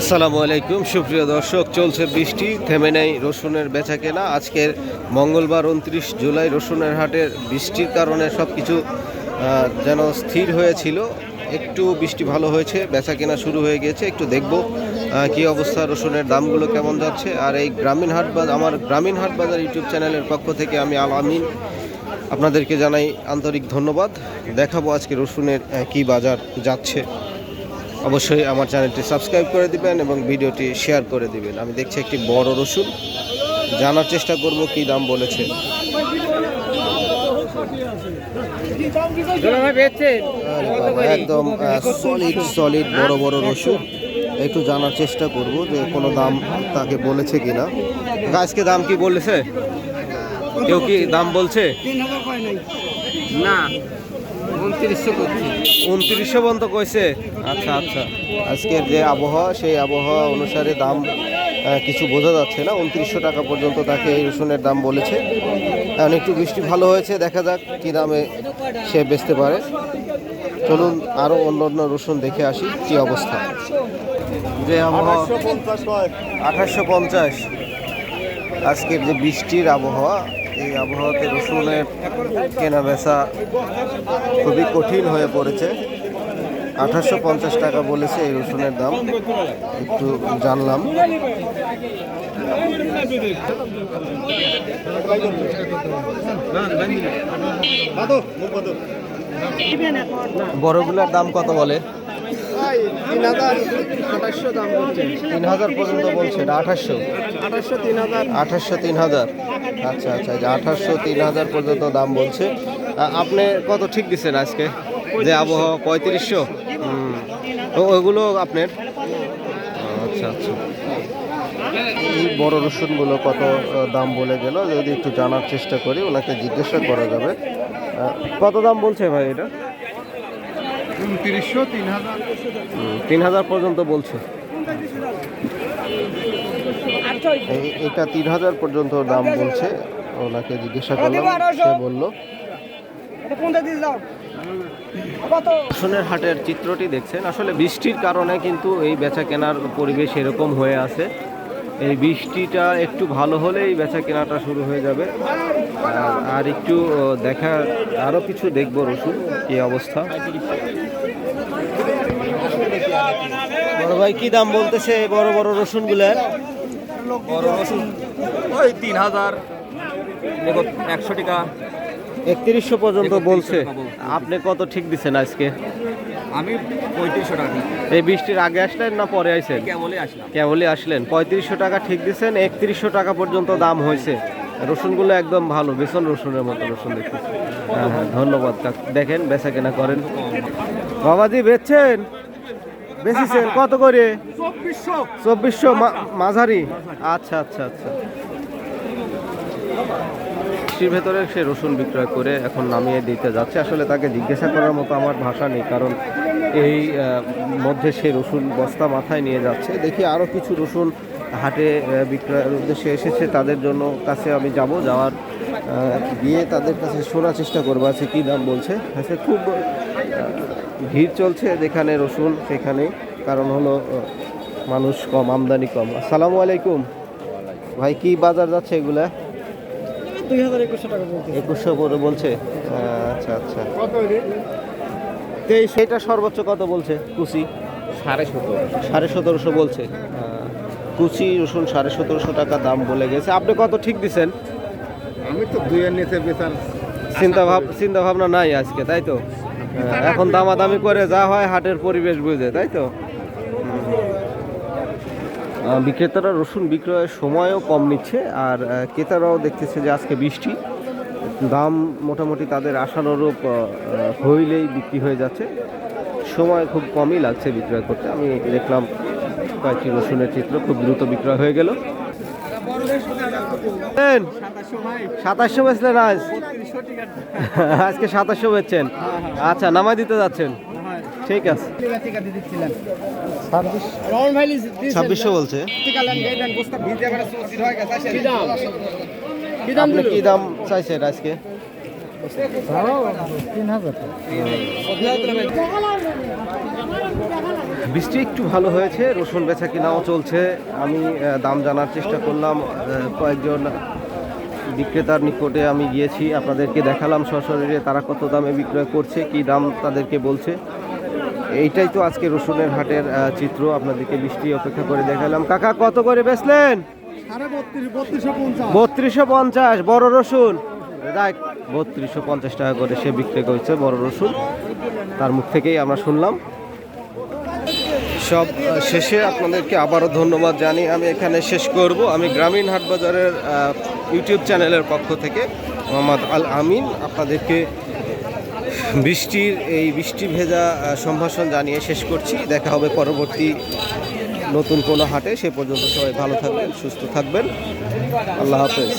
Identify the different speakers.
Speaker 1: আসসালামু আলাইকুম, সুপ্রিয় দর্শক, চলছে বৃষ্টি, থেমে নেই রসুনের বেচা কেনা আজকের মঙ্গলবার উনত্রিশ জুলাই রসুনের হাটের বৃষ্টির কারণে সব কিছু যেন স্থির হয়েছিল। একটু বৃষ্টি ভালো হয়েছে বেচা কেনা শুরু হয়ে গিয়েছে একটু দেখব কি অবস্থা, রসুনের দামগুলো কেমন যাচ্ছে। আর এই গ্রামীণ হাট বাজার আমার গ্রামীণ হাট বাজার ইউটিউব চ্যানেলের পক্ষ থেকে আমি আল আমিন, আপনাদেরকে জানাই আন্তরিক ধন্যবাদ। দেখাবো আজকে রসুনের কি বাজার যাচ্ছে। অবশ্যই আমার চ্যানেলটি সাবস্ক্রাইব করে দিবেন এবং ভিডিওটি শেয়ার করে দিবেন। আমি দেখছি একটি বড় রসুন। জানার চেষ্টা করব কি দাম বলেছে। একদম সলিড সলিড বড় বড় রসুন। একটু জানার চেষ্টা করব যে কোনো দাম তাকে বলেছে কিনা। আজকে দাম কি বলেছে? কেউ কি দাম বলছে?
Speaker 2: না। উনত্রিশশো করছি।
Speaker 1: উনত্রিশশো পর্যন্ত কইছে। আচ্ছা আচ্ছা। আজকের যে আবহাওয়া সেই আবহাওয়া অনুসারে দাম কিছু বোঝা যাচ্ছে না। উনত্রিশশো টাকা পর্যন্ত তাকে এই রসুনের দাম বলেছে। এখন একটু বৃষ্টি ভালো হয়েছে দেখা যাক কী দামে সে বেচতে পারে। চলুন আরও অন্য অন্য রসুন দেখে আসি কি অবস্থা। যে আবহাওয়া আঠাশশো পঞ্চাশ। আজকের যে বৃষ্টির আবহাওয়া এই আবহাওয়াতে রসুনের কেনা বেচা খুবই কঠিন হয়ে পড়েছে। আঠাশশো পঞ্চাশ টাকা বলেছে এই রসুনের দাম। একটু জানলাম। বড়গুলোর দাম কত বলে?
Speaker 2: তিন হাজার
Speaker 1: পর্যন্ত বলছে আঠাশশো
Speaker 2: আঠাশশো তিন হাজার
Speaker 1: আঠাশশো তিন হাজার। আচ্ছা আচ্ছা যে আঠাশশো তিন হাজার পর্যন্ত দাম বলছে। আপনি কত ঠিক দিচ্ছেন আজকে? যে আবহাওয়া পঁয়ত্রিশশো? ওইগুলো আপনার? আচ্ছা আচ্ছা। এই বড় রসুনগুলো কত দাম বলে গেল? যদি একটু জানার চেষ্টা করি ওনাকে জিজ্ঞাসা করা যাবে। কত দাম বলছে ভাই এটা?
Speaker 2: তিন হাজার।
Speaker 1: তিন হাজার পর্যন্ত বলছে। এটা তিন হাজার পর্যন্ত দাম বলছে। ওনাকে জিজ্ঞাসা করলাম সে বলল। রসুনের হাটের চিত্রটি দেখছেন। আসলে বৃষ্টির কারণে কিন্তু এই বেচা কেনার পরিবেশ এরকম হয়ে আছে। এই বৃষ্টিটা একটু ভালো হলেই বেচা কেনাটা শুরু হয়ে যাবে। আর- একটু দেখা আরও কিছু দেখব রসুন কি অবস্থা। বড় ভাই কি দাম বলতেছে এই বড় বড় রসুনগুলার?
Speaker 3: বড় রসুন ওই তিন হাজার। একশো টাকা।
Speaker 1: একত্রিশশো পর্যন্ত বলছে। আপনি কত ঠিক দিচ্ছেন আজকে?
Speaker 3: আমি পঁয়ত্রিশশো টাকা
Speaker 1: এই বৃষ্টির আগে আসলেন না পরে
Speaker 3: আসলাম।
Speaker 1: কেবলই আসলেন। পঁয়ত্রিশশো টাকা ঠিক দিচ্ছেন একত্রিশশো টাকা পর্যন্ত দাম হয়েছে। রসুনগুলো একদম ভালো বেসন রসুনের মতো রসুন দেখতেছি। হ্যাঁ হ্যাঁ ধন্যবাদ। দেখেন বেচা কেনা করেন। বাবাজি বেচছেন? বেচেছেন কত করে? চব্বিশশো। মা- মাঝারি? আচ্ছা আচ্ছা আচ্ছা। বৃষ্টির ভেতরে সে রসুন বিক্রয় করে এখন নামিয়ে দিতে যাচ্ছে। আসলে তাকে জিজ্ঞাসা করার মতো আমার ভাষা নেই কারণ এই মধ্যে সে রসুন বস্তা মাথায় নিয়ে যাচ্ছে। দেখি আরও কিছু রসুন হাটে বিক্রয়ের উদ্দেশ্যে এসেছে তাদের জন্য কাছে আমি যাব যাওয়ার গিয়ে তাদের কাছে শোনার চেষ্টা করব আছে কী দাম বলছে? আচ্ছা খুব ভিড় চলছে যেখানে রসুন সেখানে কারণ হলো মানুষ কম আমদানি কম। আসসালামু আলাইকুম। ভাই কি বাজার যাচ্ছে এগুলা?
Speaker 2: একুশশো টাকা বলছে।
Speaker 1: করে বলছে আচ্ছা আচ্ছা। তেইশ এটা সর্বোচ্চ কত বলছে? কুচি?
Speaker 3: সাড়ে সতেরো
Speaker 1: সাড়ে সতেরোশো বলছে। কুচি রসুন সাড়ে সতেরোশো টাকা দাম বলে গেছে। আপনি কত ঠিক দিছেন?
Speaker 2: আমি তো দুইয়ের নিচে বেচার
Speaker 1: চিন্তা ভাব চিন্তা ভাবনা নাই আজকে তাই তো? এখন দামাদামি করে যা হয় হাটের পরিবেশ বুঝে তাই তো? বিক্রেতারা রসুন বিক্রয়ের সময়ও কম নিচ্ছে আর ক্রেতারাও দেখতেছে যে আজকে বৃষ্টি। দাম মোটামুটি তাদের আশানুরূপ হইলেই বিক্রি হয়ে যাচ্ছে। সময় খুব কমই লাগছে বিক্রয় করতে। আমি দেখলাম কয়েকটি রসুনের চিত্র খুব দ্রুত বিক্রয় হয়ে গেল। সাতাশশো বেচলেন আজ। আজকে সাতাশশো বেচছেন। আচ্ছা নামাই দিতে যাচ্ছেন। ঠিক আছে। ছাব্বিশশো বলছে। কি দাম চাইছেন আজকে?
Speaker 2: তিন হাজার
Speaker 1: বৃষ্টি একটু ভালো হয়েছে রসুন বেচা কিনাও চলছে। আমি দাম জানার চেষ্টা করলাম কয়েকজন বিক্রেতার নিকটে আমি গিয়েছি আপনাদেরকে দেখালাম সশরীরে তারা কত দামে বিক্রয় করছে কি দাম তাদেরকে বলছে। এইটাই তো আজকে রসুনের হাটের চিত্র আপনাদেরকে বৃষ্টি অপেক্ষা করে দেখালাম। কাকা কত করে বেচলেন?
Speaker 2: বত্রিশশো পঞ্চাশ।
Speaker 1: বত্রিশশো পঞ্চাশ বড় রসুন। দেখ বত্রিশশো পঞ্চাশ টাকা করে সে বিক্রি করছে বড় রসুন। তার মুখ থেকেই আমরা শুনলাম। সব শেষে আপনাদেরকে আবারও ধন্যবাদ জানিয়ে আমি এখানে শেষ করব। আমি গ্রামীণ হাট বাজারের ইউটিউব চ্যানেলের পক্ষ থেকে মোহাম্মদ আল আমিন আপনাদেরকে বৃষ্টির, এই বৃষ্টি ভেজা সম্ভাষণ জানিয়ে শেষ করছি। দেখা হবে পরবর্তী নতুন কোনো হাটে। সে পর্যন্ত সবাই ভালো থাকবেন, সুস্থ থাকবেন। আল্লাহ হাফেজ।